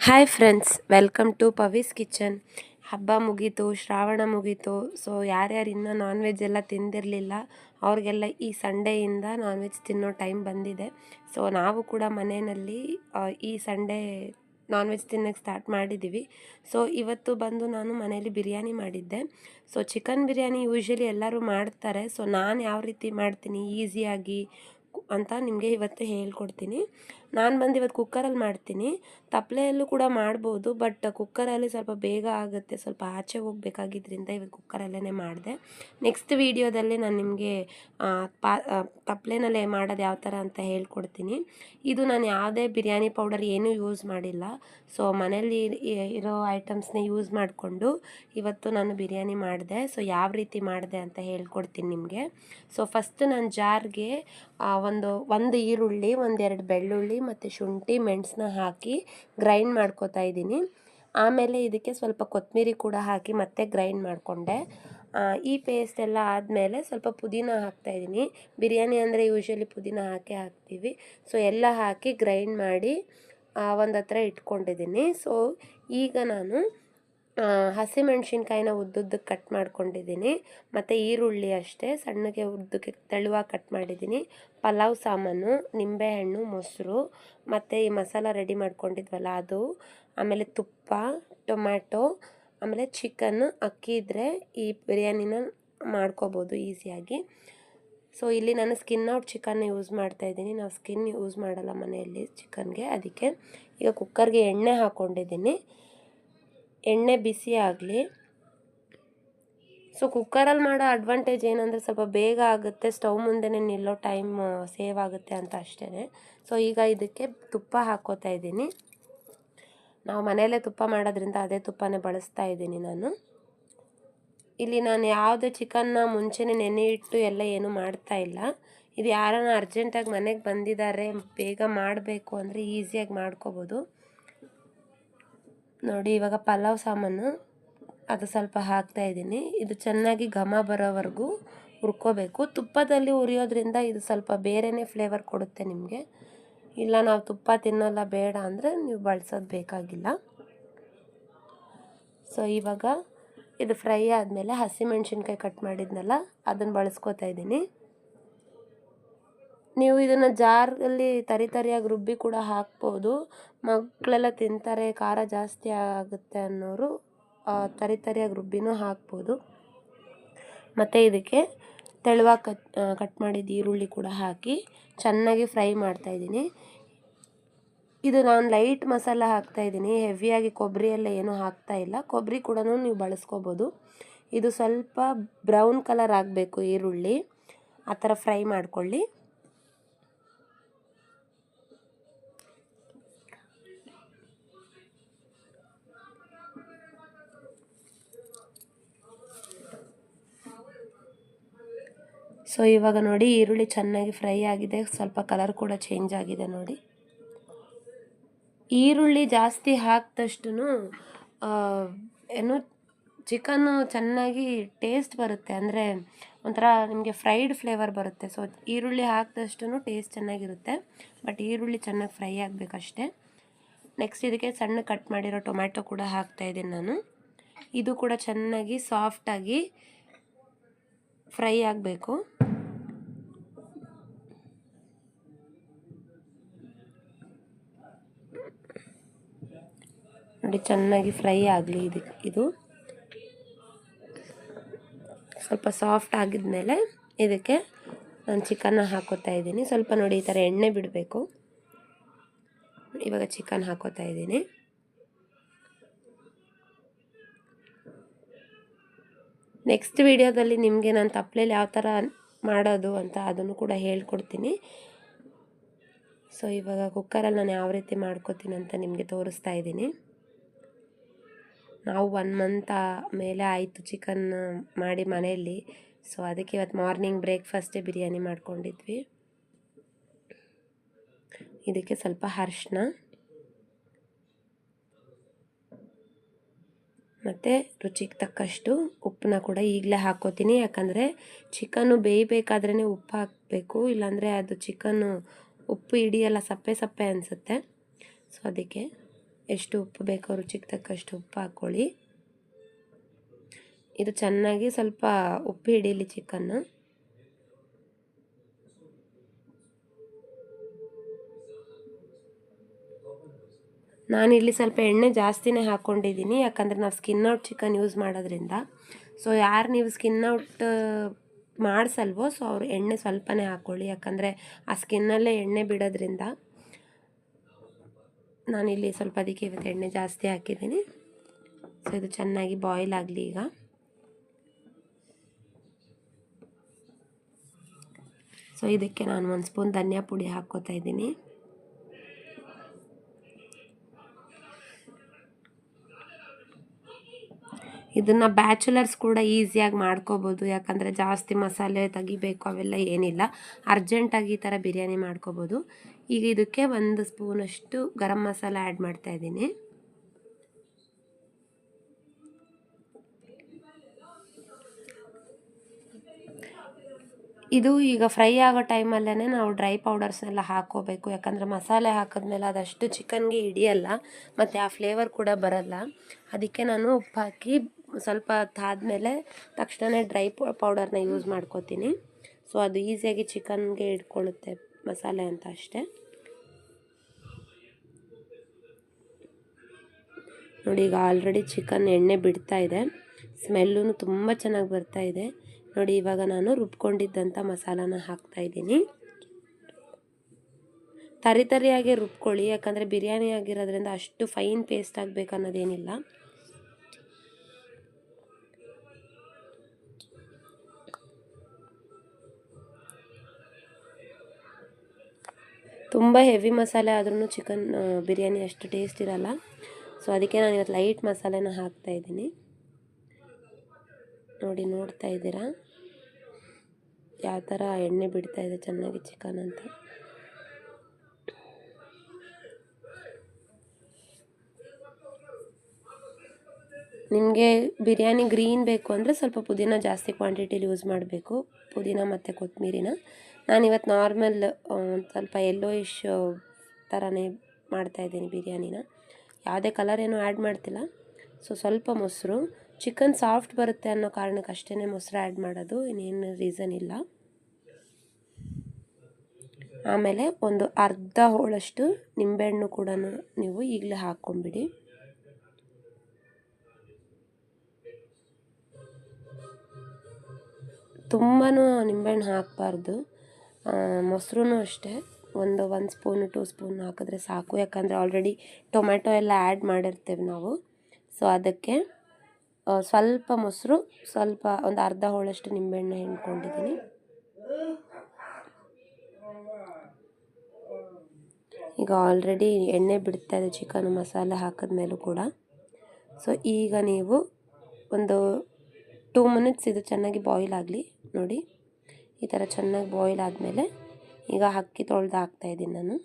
Hi friends welcome to Pavi's kitchen ಹಬ್ಬ ಮುಗೀತು, ಶ್ರಾವಣ ಮುಗೀತು. ಸೊ ಯಾರ್ಯಾರು ಇನ್ನೂ ನಾನ್ ವೆಜ್ ಎಲ್ಲ ತಿಂದಿರಲಿಲ್ಲ, ಅವ್ರಿಗೆಲ್ಲ ಈ ಸಂಡೇಯಿಂದ ನಾನ್ ವೆಜ್ ತಿನ್ನೋ ಟೈಮ್ ಬಂದಿದೆ. ಸೊ ನಾವು ಕೂಡ ಮನೆಯಲ್ಲಿ ಈ ಸಂಡೇ ನಾನ್ ವೆಜ್ ತಿನ್ನೋಕ್ಕೆ ಸ್ಟಾರ್ಟ್ ಮಾಡಿದ್ದೀವಿ ಸೊ ಇವತ್ತು ಬಂದು ನಾನು ಮನೇಲಿ ಬಿರಿಯಾನಿ ಮಾಡಿದ್ದೆ. ಸೊ ಚಿಕನ್ ಬಿರಿಯಾನಿ ಯೂಶ್ವಲಿ ಎಲ್ಲರೂ ಮಾಡ್ತಾರೆ. ಸೊ ನಾನು ಯಾವ ರೀತಿ ಮಾಡ್ತೀನಿ ಈಸಿಯಾಗಿ ಅಂತ ನಿಮಗೆ ಇವತ್ತು ಹೇಳ್ಕೊಡ್ತೀನಿ. ನಾನು ಬಂದು ಇವತ್ತು ಕುಕ್ಕರಲ್ಲಿ ಮಾಡ್ತೀನಿ. ತಪ್ಪಲೆಯಲ್ಲೂ ಕೂಡ ಮಾಡ್ಬೋದು ಬಟ್ ಕುಕ್ಕರಲ್ಲಿ ಸ್ವಲ್ಪ ಬೇಗ ಆಗುತ್ತೆ, ಸ್ವಲ್ಪ ಆಚೆ ಹೋಗಬೇಕಾಗಿದ್ದರಿಂದ ಇವತ್ತು ಕುಕ್ಕರಲ್ಲೇ ಮಾಡಿದೆ. ನೆಕ್ಸ್ಟ್ ವೀಡಿಯೋದಲ್ಲಿ ನಾನು ನಿಮಗೆ ಪಾ ತಪ್ಪಲೆನಲ್ಲೇ ಮಾಡೋದು ಯಾವ ಥರ ಅಂತ ಹೇಳ್ಕೊಡ್ತೀನಿ. ಇದು ನಾನು ಯಾವುದೇ ಬಿರಿಯಾನಿ ಪೌಡರ್ ಏನೂ ಯೂಸ್ ಮಾಡಿಲ್ಲ. ಸೊ ಮನೆಯಲ್ಲಿ ಇರೋ ಐಟಮ್ಸ್ನೇ ಯೂಸ್ ಮಾಡಿಕೊಂಡು ಇವತ್ತು ನಾನು ಬಿರಿಯಾನಿ ಮಾಡಿದೆ. ಸೊ ಯಾವ ರೀತಿ ಮಾಡಿದೆ ಅಂತ ಹೇಳ್ಕೊಡ್ತೀನಿ ನಿಮಗೆ. ಸೊ ಫಸ್ಟ್ ನಾನು ಜಾರ್ಗೆ ಒಂದು ಒಂದು ಈರುಳ್ಳಿ ಒಂದೆರಡು ಬೆಳ್ಳುಳ್ಳಿ ಮತ್ತು ಶುಂಠಿ ಮೆಣಸನ್ನ ಹಾಕಿ ಗ್ರೈಂಡ್ ಮಾಡ್ಕೊತಾ ಇದ್ದೀನಿ. ಆಮೇಲೆ ಇದಕ್ಕೆ ಸ್ವಲ್ಪ ಕೊತ್ತಂಬರಿ ಕೂಡ ಹಾಕಿ ಮತ್ತೆ ಗ್ರೈಂಡ್ ಮಾಡಿಕೊಂಡೆ. ಈ ಪೇಸ್ಟ್ ಎಲ್ಲ ಆದಮೇಲೆ ಸ್ವಲ್ಪ ಪುದೀನ ಹಾಕ್ತಾಯಿದ್ದೀನಿ ಬಿರಿಯಾನಿ ಅಂದರೆ ಯೂಶ್ವಲಿ ಪುದೀನ ಹಾಕಿ ಹಾಕ್ತೀವಿ. ಸೊ ಎಲ್ಲ ಹಾಕಿ ಗ್ರೈಂಡ್ ಮಾಡಿ ಒಂದು ಹತ್ರ ಇಟ್ಕೊಂಡಿದ್ದೀನಿ. ಸೊ ಈಗ ನಾನು ಹಸಿಮೆಣ್ಸಿನ್ಕಾಯಿನ ಉದ್ದುದ್ದಕ್ಕೆ ಕಟ್ ಮಾಡ್ಕೊಂಡಿದ್ದೀನಿ. ಮತ್ತು ಈರುಳ್ಳಿ ಅಷ್ಟೇ. ಸಣ್ಣಗೆ ಉದ್ದಕ್ಕೆ ತೆಳುವಾಗಿ ಕಟ್ ಮಾಡಿದ್ದೀನಿ. ಪಲಾವ್, ಸಾಮಾನು, ನಿಂಬೆಹಣ್ಣು, ಮೊಸರು, ಮತ್ತು ಈ ಮಸಾಲ ರೆಡಿ ಮಾಡ್ಕೊಂಡಿದ್ವಲ್ಲ ಅದು. ಆಮೇಲೆ ತುಪ್ಪ, ಟೊಮ್ಯಾಟೊ, ಆಮೇಲೆ ಚಿಕನ್ ಅಕ್ಕಿ ಇದ್ದರೆ ಈ ಬಿರಿಯಾನಿನ ಮಾಡ್ಕೋಬೋದು ಈಸಿಯಾಗಿ ಸೊ ಇಲ್ಲಿ ನಾನು ಸ್ಕಿನ್ ಔಟ್ ಚಿಕನ್ ಯೂಸ್ ಮಾಡ್ತಾ ಇದ್ದೀನಿ. ನಾವು ಸ್ಕಿನ್ ಯೂಸ್ ಮಾಡಲ್ಲ ಮನೆಯಲ್ಲಿ ಚಿಕನ್ಗೆ ಅದಕ್ಕೆ ಈಗ ಕುಕ್ಕರ್ಗೆ ಎಣ್ಣೆ ಹಾಕ್ಕೊಂಡಿದ್ದೀನಿ ಎಣ್ಣೆ ಬಿಸಿ ಆಗಲಿ. ಸೊ ಕುಕ್ಕರಲ್ಲಿ ಮಾಡೋ ಅಡ್ವಾಂಟೇಜ್ ಏನಂದರೆ ಸ್ವಲ್ಪ ಬೇಗ ಆಗುತ್ತೆ ಸ್ಟವ್ ಮುಂದೆನೇ ನಿಲ್ಲೋ ಟೈಮ್ ಸೇವ್ ಆಗುತ್ತೆ ಅಂತ ಅಷ್ಟೇ ಸೊ ಈಗ ಇದಕ್ಕೆ ತುಪ್ಪ ಹಾಕೋತಾ ಇದ್ದೀನಿ. ನಾವು ಮನೆಯಲ್ಲೇ ತುಪ್ಪ ಮಾಡೋದ್ರಿಂದ ಅದೇ ತುಪ್ಪನೇ ಬಳಸ್ತಾ ಇದ್ದೀನಿ ನಾನು. ಇಲ್ಲಿ ನಾನು ಯಾವುದೇ ಚಿಕನ್ನ ಮುಂಚೆನೇ ನೆನೆ ಇಟ್ಟು ಎಲ್ಲ ಏನು ಮಾಡ್ತಾ ಇಲ್ಲ. ಇದು ಯಾರನ್ನ ಅರ್ಜೆಂಟಾಗಿ ಮನೆಗೆ ಬಂದಿದ್ದಾರೆ ಬೇಗ ಮಾಡಬೇಕು ಅಂದರೆ ಈಸಿಯಾಗಿ ಮಾಡ್ಕೋಬೋದು. ನೋಡಿ, ಇವಾಗ ಪಲಾವ್ ಸಾಮಾನು ಅದು ಸ್ವಲ್ಪ ಹಾಕ್ತಾ ಇದ್ದೀನಿ. ಇದು ಚೆನ್ನಾಗಿ ಘಮ ಬರೋವರೆಗೂ ಹುರ್ಕೋಬೇಕು. ತುಪ್ಪದಲ್ಲಿ ಹುರಿಯೋದ್ರಿಂದ ಇದು ಸ್ವಲ್ಪ ಬೇರೆಯೇ ಫ್ಲೇವರ್ ಕೊಡುತ್ತೆ ನಿಮಗೆ. ಇಲ್ಲ, ನಾವು ತುಪ್ಪ ತಿನ್ನೋಲ್ಲ, ಬೇಡ ಅಂದರೆ ನೀವು ಬಳಸೋದು ಬೇಕಾಗಿಲ್ಲ. ಸೊ ಇವಾಗ ಇದು ಫ್ರೈ ಆದಮೇಲೆ ಹಸಿಮೆಣ್ಸಿನ್ಕಾಯಿ ಕಟ್ ಮಾಡಿದ್ನಲ್ಲ ಅದನ್ನು ಬಳಸ್ಕೊತಾ ಇದ್ದೀನಿ. ನೀವು ಇದನ್ನು ಜಾರಲ್ಲಿ ತರಿ ತರಿಯಾಗಿ ರುಬ್ಬಿ ಕೂಡ ಹಾಕ್ಬೋದು. ಮಕ್ಕಳೆಲ್ಲ ತಿಂತಾರೆ, ಖಾರ ಜಾಸ್ತಿ ಆಗುತ್ತೆ ಅನ್ನೋರು ತರಿ ತರಿಯಾಗಿ ರುಬ್ಬಿನೂ ಹಾಕ್ಬೋದು. ಮತ್ತು ಇದಕ್ಕೆ ತೆಳುವಾಗಿ ಕಟ್ ಕಟ್ ಮಾಡಿದ ಈರುಳ್ಳಿ ಕೂಡ ಹಾಕಿ ಚೆನ್ನಾಗಿ ಫ್ರೈ ಮಾಡ್ತಾಯಿದ್ದೀನಿ ಇದು ನಾನು ಲೈಟ್ ಮಸಾಲ ಹಾಕ್ತಾಯಿದ್ದೀನಿ ಹೆವಿಯಾಗಿ ಕೊಬ್ಬರಿ ಎಲ್ಲ ಏನೂ ಇಲ್ಲ. ಕೊಬ್ಬರಿ ಕೂಡ ನೀವು ಬಳಸ್ಕೋಬೋದು. ಇದು ಸ್ವಲ್ಪ ಬ್ರೌನ್ ಕಲರ್ ಆಗಬೇಕು ಈರುಳ್ಳಿ. ಆ ಥರ ಫ್ರೈ ಮಾಡ್ಕೊಳ್ಳಿ. ಸೊ ಇವಾಗ ನೋಡಿ ಈರುಳ್ಳಿ ಚೆನ್ನಾಗಿ ಫ್ರೈ ಆಗಿದೆ. ಸ್ವಲ್ಪ ಕಲರ್ ಕೂಡ ಚೇಂಜ್ ಆಗಿದೆ ನೋಡಿ. ಈರುಳ್ಳಿ ಜಾಸ್ತಿ ಹಾಕಿದಷ್ಟು ಏನು ಚಿಕನ್ನು ಚೆನ್ನಾಗಿ ಟೇಸ್ಟ್ ಬರುತ್ತೆ. ಅಂದರೆ ಒಂಥರ ನಿಮಗೆ ಫ್ರೈಡ್ ಫ್ಲೇವರ್ ಬರುತ್ತೆ. ಸೊ ಈರುಳ್ಳಿ ಹಾಕಿದಷ್ಟು ಟೇಸ್ಟ್ ಚೆನ್ನಾಗಿರುತ್ತೆ. ಬಟ್ ಈರುಳ್ಳಿ ಚೆನ್ನಾಗಿ ಫ್ರೈ ಆಗಬೇಕಷ್ಟೇ. ನೆಕ್ಸ್ಟ್ ಇದಕ್ಕೆ ಸಣ್ಣ ಕಟ್ ಮಾಡಿರೋ ಟೊಮ್ಯಾಟೊ ಕೂಡ ಹಾಕ್ತಾ ಇದ್ದೀನಿ ನಾನು. ಇದು ಕೂಡ ಚೆನ್ನಾಗಿ ಸಾಫ್ಟಾಗಿ ಫ್ರೈ ಆಗಬೇಕು. ನೋಡಿ, ಚೆನ್ನಾಗಿ ಫ್ರೈ ಆಗಲಿ ಇದು ಇದು. ಸ್ವಲ್ಪ ಸಾಫ್ಟ್ ಆಗಿದ್ಮೇಲೆ ಇದಕ್ಕೆ ನಾನು ಚಿಕನ್ನ ಹಾಕೋತಾ ಇದ್ದೀನಿ. ಸ್ವಲ್ಪ ನೋಡಿ, ಈ ಥರ ಎಣ್ಣೆ ಬಿಡಬೇಕು. ಇವಾಗ ಚಿಕನ್ ಹಾಕೋತಾ ಇದ್ದೀನಿ. ನೆಕ್ಸ್ಟ್ ವಿಡಿಯೋದಲ್ಲಿ ನಿಮಗೆ ನಾನು ತಪ್ಪಲೆಯಲ್ಲಿ ಯಾವ ಥರ ಮಾಡೋದು ಅಂತ ಅದನ್ನು ಕೂಡ ಹೇಳ್ಕೊಡ್ತೀನಿ. ಸೊ ಇವಾಗ ಕುಕ್ಕರಲ್ಲಿ ನಾನು ಯಾವ ರೀತಿ ಮಾಡ್ಕೋತೀನಿ ಅಂತ ನಿಮಗೆ ತೋರಿಸ್ತಾ ಇದ್ದೀನಿ. ನಾವು ಒನ್ ಮಂತ್ ಮೇಲೆ ಆಯಿತು ಚಿಕನ್ ಮಾಡಿ ಮನೆಯಲ್ಲಿ. ಸೊ ಅದಕ್ಕೆ ಇವತ್ತು ಮಾರ್ನಿಂಗ್ ಬ್ರೇಕ್ಫಾಸ್ಟೇ ಬಿರಿಯಾನಿ ಮಾಡ್ಕೊಂಡಿದ್ವಿ. ಇದಕ್ಕೆ ಸ್ವಲ್ಪ ಅರ್ಶಿನ. ಮತ್ತು ರುಚಿಗೆ ತಕ್ಕಷ್ಟು ಉಪ್ಪನ್ನ ಕೂಡ ಈಗಲೇ ಹಾಕೋತೀನಿ. ಯಾಕಂದರೆ ಚಿಕನ್ನು ಬೇಯಬೇಕಾದ್ರೇ ಉಪ್ಪು ಹಾಕಬೇಕು. ಇಲ್ಲಾಂದರೆ ಅದು ಚಿಕನ್ನು ಉಪ್ಪು ಹಿಡಿಯಲ್ಲ, ಸಪ್ಪೆ ಸಪ್ಪೆ ಅನಿಸುತ್ತೆ. ಸೊ ಅದಕ್ಕೆ ಎಷ್ಟು ಉಪ್ಪು ಬೇಕೋ ರುಚಿಗೆ ತಕ್ಕಷ್ಟು ಉಪ್ಪು ಹಾಕ್ಕೊಳ್ಳಿ. ಇದು ಚೆನ್ನಾಗಿ ಸ್ವಲ್ಪ ಉಪ್ಪು ಹಿಡೀಲಿ ಚಿಕನ್ನು ನಾನಿಲ್ಲಿ ಸ್ವಲ್ಪ ಎಣ್ಣೆ ಜಾಸ್ತಿನೇ ಹಾಕ್ಕೊಂಡಿದ್ದೀನಿ, ಯಾಕಂದರೆ ನಾವು ಸ್ಕಿನ್ ಔಟ್ ಚಿಕನ್ ಯೂಸ್ ಮಾಡೋದ್ರಿಂದ. ಸೊ ಯಾರು ನೀವು ಸ್ಕಿನ್ ಔಟ್ ಮಾಡಿಸಲ್ವೋ ಸೊ ಅವರು ಎಣ್ಣೆ ಸ್ವಲ್ಪನೇ ಹಾಕ್ಕೊಳ್ಳಿ, ಯಾಕಂದರೆ ಆ ಸ್ಕಿನ್ನಲ್ಲೇ ಎಣ್ಣೆ ಬಿಡೋದ್ರಿಂದ ನಾನಿಲ್ಲಿ ಸ್ವಲ್ಪ ಅದಕ್ಕೆ ಇವತ್ತು ಎಣ್ಣೆ ಜಾಸ್ತಿ ಹಾಕಿದ್ದೀನಿ. ಸೊ ಇದು ಚೆನ್ನಾಗಿ ಬಾಯ್ಲ್ ಆಗಲಿ ಈಗ. ಸೊ ಇದಕ್ಕೆ ನಾನು ಒಂದು ಸ್ಪೂನ್ ಧನಿಯಾ ಪುಡಿ ಹಾಕ್ಕೋತಾ ಇದ್ದೀನಿ. ಇದನ್ನು ಬ್ಯಾಚುಲರ್ಸ್ ಕೂಡ ಈಸಿಯಾಗಿ ಮಾಡ್ಕೋಬೋದು. ಯಾಕಂದರೆ ಜಾಸ್ತಿ ಮಸಾಲೆ ತೆಗಿಬೇಕು ಅವೆಲ್ಲ ಏನಿಲ್ಲ. ಅರ್ಜೆಂಟಾಗಿ ಈ ಥರ ಬಿರಿಯಾನಿ ಮಾಡ್ಕೋಬೋದು. ಈಗ ಇದಕ್ಕೆ ಒಂದು ಸ್ಪೂನಷ್ಟು ಗರಂ ಮಸಾಲ ಆ್ಯಡ್ ಮಾಡ್ತಾ ಇದ್ದೀನಿ. ಇದು ಈಗ ಫ್ರೈ ಆಗೋ ಟೈಮಲ್ಲೇ ನಾವು ಡ್ರೈ ಪೌಡರ್ಸ್ನೆಲ್ಲ ಹಾಕೋಬೇಕು. ಯಾಕಂದರೆ ಮಸಾಲೆ ಹಾಕಿದ್ಮೇಲೆ ಅದಷ್ಟು ಚಿಕನ್ಗೆ ಹಿಡಿಯಲ್ಲ, ಮತ್ತು ಆ ಫ್ಲೇವರ್ ಕೂಡ ಬರಲ್ಲ. ಅದಕ್ಕೆ ನಾನು ಉಪ್ಪು ಹಾಕಿ ಸ್ವಲ್ಪ ತಾದ್ಮೇಲೆ ತಕ್ಷಣವೇ ಡ್ರೈ ಪೌಡರ್ನ ಯೂಸ್ ಮಾಡ್ಕೋತೀನಿ. ಸೊ ಅದು ಈಸಿಯಾಗಿ ಚಿಕನ್ಗೆ ಇಟ್ಕೊಳ್ಳುತ್ತೆ ಮಸಾಲೆ ಅಂತ ಅಷ್ಟೇ. ನೋಡಿ, ಈಗ ಆಲ್ರೆಡಿ ಚಿಕನ್ ಎಣ್ಣೆ ಬಿಡ್ತಾ ಇದೆ. ಸ್ಮೆಲ್ಲೂ ತುಂಬ ಚೆನ್ನಾಗಿ ಬರ್ತಾ ಇದೆ. ನೋಡಿ, ಇವಾಗ ನಾನು ರುಬ್ಕೊಂಡಿದ್ದಂಥ ಮಸಾಲಾನ ಹಾಕ್ತಾ ಇದ್ದೀನಿ. ತರಿ ತರಿಯಾಗಿ ರುಬ್ಕೊಳ್ಳಿ, ಯಾಕಂದರೆ ಬಿರಿಯಾನಿ ಆಗಿರೋದ್ರಿಂದ ಅಷ್ಟು ಫೈನ್ ಪೇಸ್ಟ್ ಆಗಬೇಕು ಅನ್ನೋದೇನಿಲ್ಲ ತುಂಬ ಹೆವಿ ಮಸಾಲೆ ಆದ್ರೂ ಚಿಕನ್ ಬಿರಿಯಾನಿ ಅಷ್ಟು ಟೇಸ್ಟ್ ಇರಲ್ಲ. ಸೊ ಅದಕ್ಕೆ ನಾನು ಇವತ್ತು ಲೈಟ್ ಮಸಾಲೆನ ಹಾಕ್ತಾಯಿದ್ದೀನಿ ನೋಡಿ, ನೋಡ್ತಾ ಇದ್ದೀರಾ? ಯಾವ ಥರ ಎಣ್ಣೆ ಬಿಡ್ತಾ ಇದೆ ಚೆನ್ನಾಗಿ ಚಿಕನ್ ಅಂತ. ನಿಮಗೆ ಬಿರಿಯಾನಿ ಗ್ರೀನ್ ಬೇಕು ಅಂದರೆ ಸ್ವಲ್ಪ ಪುದೀನ ಜಾಸ್ತಿ ಕ್ವಾಂಟಿಟಿಲಿ ಯೂಸ್ ಮಾಡಬೇಕು. ಪುದೀನ ಮತ್ತು ಕೊತ್ತಂಬರಿನ ನಾನಿವತ್ತು ನಾರ್ಮಲ್ ಒಂದು ಸ್ವಲ್ಪ ಇಶ್ ಥರನೇ ಮಾಡ್ತಾಯಿದ್ದೀನಿ ಬಿರಿಯಾನಿನ. ಯಾವುದೇ ಕಲರ್ ಏನೂ ಆ್ಯಡ್ ಮಾಡ್ತಿಲ್ಲ. ಸೊ ಸ್ವಲ್ಪ ಮೊಸರು. ಚಿಕನ್ ಸಾಫ್ಟ್ ಬರುತ್ತೆ ಅನ್ನೋ ಕಾರಣಕ್ಕೆ ಅಷ್ಟೇ ಮೊಸರು ಆ್ಯಡ್ ಮಾಡೋದು. ಇನ್ನೇನು ರೀಸನ್ ಇಲ್ಲ. ಆಮೇಲೆ ಒಂದು ಅರ್ಧ ಹೋಳಷ್ಟು ನಿಂಬೆಹಣ್ಣು ಕೂಡ ನೀವು ಈಗಲೇ ಹಾಕ್ಕೊಂಬಿಡಿ ತುಂಬಾ ನಿಂಬೆಹಣ್ಣು ಹಾಕಬಾರ್ದು. ಮೊಸರೂ ಅಷ್ಟೇ. ಒಂದು ಒಂದು ಸ್ಪೂನು ಟೂ ಸ್ಪೂನ್ ಹಾಕಿದ್ರೆ ಸಾಕು. ಯಾಕಂದರೆ ಆಲ್ರೆಡಿ ಟೊಮೆಟೊ ಎಲ್ಲ ಆ್ಯಡ್ ಮಾಡಿರ್ತೇವೆ ನಾವು. ಸೊ ಅದಕ್ಕೆ ಸ್ವಲ್ಪ ಮೊಸರು, ಸ್ವಲ್ಪ ಒಂದು ಅರ್ಧ ಹೋಳಷ್ಟು ನಿಂಬೆಹಣ್ಣು ಹಿಂಡ್ಕೊಂಡಿದ್ದೀನಿ. ಈಗ ಆಲ್ರೆಡಿ ಎಣ್ಣೆ ಬಿಡ್ತಾ ಇದೆ, ಚಿಕನ್ ಮಸಾಲೆ ಹಾಕಿದ ಮೇಲೂ ಕೂಡ. ಸೊ ಈಗ ನೀವು ಒಂದು ಟೂ ಮಿನಿಟ್ಸ್ ಇದು ಚೆನ್ನಾಗಿ ಬಾಯ್ಲ್ ಆಗಲಿ. ನೋಡಿ. ಈ ಥರ ಚೆನ್ನಾಗಿ ಬಾಯ್ಲ್ ಆದಮೇಲೆ ಈಗ ಅಕ್ಕಿ ತೊಳೆದು ಹಾಕ್ತಾಯಿದ್ದೀನಿ ನಾನು.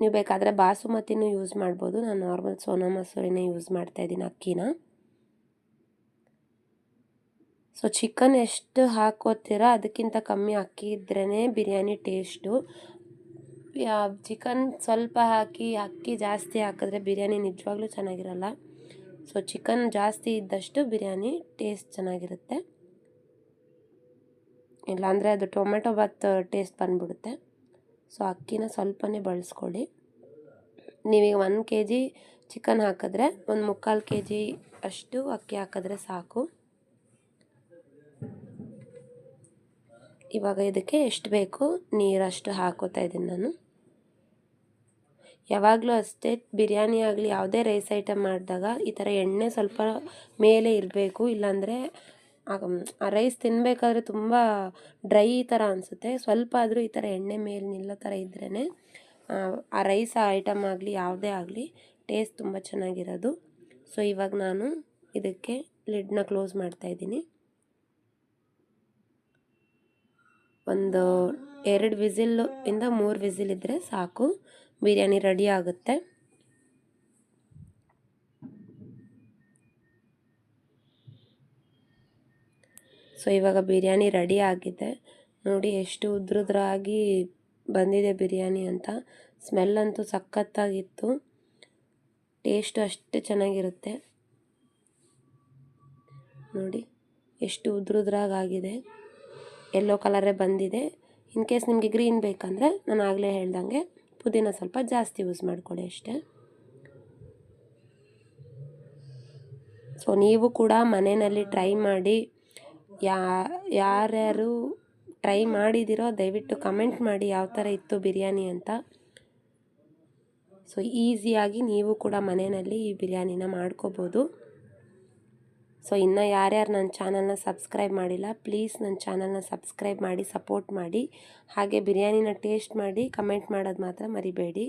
ನೀವು ಬೇಕಾದರೆ ಬಾಸುಮತಿನೂ ಯೂಸ್ ಮಾಡ್ಬೋದು. ನಾನು ನಾರ್ಮಲ್ ಸೋನಾ ಮಸೂರಿನೇ ಯೂಸ್ ಮಾಡ್ತಾಯಿದ್ದೀನಿ ಅಕ್ಕಿನ. ಸೊ ಚಿಕನ್ ಎಷ್ಟು ಹಾಕೋತೀರಾ? ಅದಕ್ಕಿಂತ ಕಮ್ಮಿ ಅಕ್ಕಿ ಇದ್ರೇ ಬಿರಿಯಾನಿ ಟೇಸ್ಟು ಚಿಕನ್ ಸ್ವಲ್ಪ ಹಾಕಿ ಅಕ್ಕಿ ಜಾಸ್ತಿ ಹಾಕಿದ್ರೆ ಬಿರಿಯಾನಿ ನಿಜವಾಗ್ಲೂ ಚೆನ್ನಾಗಿರಲ್ಲ. ಸೊ ಚಿಕನ್ ಜಾಸ್ತಿ ಇದ್ದಷ್ಟು ಬಿರಿಯಾನಿ ಟೇಸ್ಟ್ ಚೆನ್ನಾಗಿರುತ್ತೆ. ಇಲ್ಲಾಂದರೆ ಅದು ಟೊಮೆಟೊ ಬಾತ್ ಟೇಸ್ಟ್ ಬಂದುಬಿಡುತ್ತೆ. ಸೊ ಅಕ್ಕಿನ ಸ್ವಲ್ಪನೇ ಬಳಸ್ಕೊಳ್ಳಿ. ನೀವೀಗ ಒಂದು ಕೆ ಜಿ ಚಿಕನ್ ಹಾಕಿದ್ರೆ, ಒಂದು ಮುಕ್ಕಾಲು ಕೆ ಜಿ ಅಷ್ಟು ಅಕ್ಕಿ ಹಾಕಿದ್ರೆ ಸಾಕು. ಇವಾಗ ಇದಕ್ಕೆ ಎಷ್ಟು ಬೇಕು? ನೀರಷ್ಟು ಹಾಕೋತಾ ಇದ್ದೀನಿ ನಾನು. ಯಾವಾಗಲೂ ಅಷ್ಟೇ ಬಿರಿಯಾನಿ ಆಗಲಿ, ಯಾವುದೇ ರೈಸ್ ಐಟಮ್ ಮಾಡಿದಾಗ ಈ ಥರ ಎಣ್ಣೆ ಸ್ವಲ್ಪ ಮೇಲೆ ಇರಬೇಕು. ಇಲ್ಲಾಂದರೆ ಆ ರೈಸ್ ತಿನ್ನಬೇಕಾದ್ರೆ ತುಂಬ ಡ್ರೈ ಥರ ಅನಿಸುತ್ತೆ. ಸ್ವಲ್ಪ ಆದರೂ ಈ ಥರ ಎಣ್ಣೆ ಮೇಲೆ ನಿಲ್ಲೋ ಥರ ಇದ್ರೇ ಆ ರೈಸ್ ಐಟಮ್ ಆಗಲಿ, ಯಾವುದೇ ಆಗಲಿ ಟೇಸ್ಟ್ ತುಂಬ ಚೆನ್ನಾಗಿರೋದು. ಸೊ ಇವಾಗ ನಾನು ಇದಕ್ಕೆ ಲಿಡ್ನ ಕ್ಲೋಸ್ ಮಾಡ್ತಾಯಿದ್ದೀನಿ ಒಂದು ಎರಡು ವಿಸಿಲ್ ಇಂದ ಮೂರು ವಿಸಿಲ್ ಇದ್ದರೆ ಸಾಕು. ಬಿರಿಯಾನಿ ರೆಡಿ ಆಗುತ್ತೆ. ಸೊ, ಇವಾಗ ಬಿರಿಯಾನಿ ರೆಡಿ ಆಗಿದೆ. ನೋಡಿ, ಎಷ್ಟು ಉದ್ರುದ್ರಾಗಿ ಬಂದಿದೆ ಬಿರಿಯಾನಿ ಅಂತ. ಸ್ಮೆಲ್ ಅಂತೂ ಸಖತ್ತಾಗಿತ್ತು. ಟೇಸ್ಟು ಅಷ್ಟೇ ಚೆನ್ನಾಗಿರುತ್ತೆ. ನೋಡಿ, ಎಷ್ಟು ಉದ್ರುದ್ರಾಗಿದೆ ಎಲ್ಲೋ ಕಲರೇ ಬಂದಿದೆ. ಇನ್ ಕೇಸ್ ನಿಮಗೆ ಗ್ರೀನ್ ಬೇಕಂದರೆ, ನಾನು ಆಗಲೇ ಹೇಳ್ದಂಗೆ. ಪುದೀನ ಸ್ವಲ್ಪ ಜಾಸ್ತಿ ಯೂಸ್ ಮಾಡಿಕೊಳ್ಳಿ ಅಷ್ಟೇ. ಸೊ ನೀವು ಕೂಡ ಮನೆಯಲ್ಲಿ ಟ್ರೈ ಮಾಡಿ, ಯಾ, ಯಾರ್ಯಾರು ಟ್ರೈ ಮಾಡಿದಿರೋ ದಯವಿಟ್ಟು ಕಮೆಂಟ್ ಮಾಡಿ ಯಾವ ಥರ ಇತ್ತು ಬಿರಿಯಾನಿ ಅಂತ. ಸೊ ಈಸಿಯಾಗಿ ನೀವು ಕೂಡ ಮನೆಯಲ್ಲಿ ಈ ಬಿರಿಯಾನಿನ ಮಾಡ್ಕೋಬೋದು. ಸೊ ಇನ್ನು ಯಾರ್ಯಾರು ನನ್ನ ಚಾನಲ್ನ ಸಬ್ಸ್ಕ್ರೈಬ್ ಮಾಡಿಲ್ಲ, ಪ್ಲೀಸ್ ನನ್ನ ಚಾನಲ್ನ ಸಬ್ಸ್ಕ್ರೈಬ್ ಮಾಡಿ, ಸಪೋರ್ಟ್ ಮಾಡಿ. ಹಾಗೆ ಬಿರಿಯಾನಿನ ಟೇಸ್ಟ್ ಮಾಡಿ, ಕಮೆಂಟ್ ಮಾಡೋದು ಮಾತ್ರ ಮರಿಬೇಡಿ.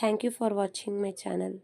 Thank you for watching my channel.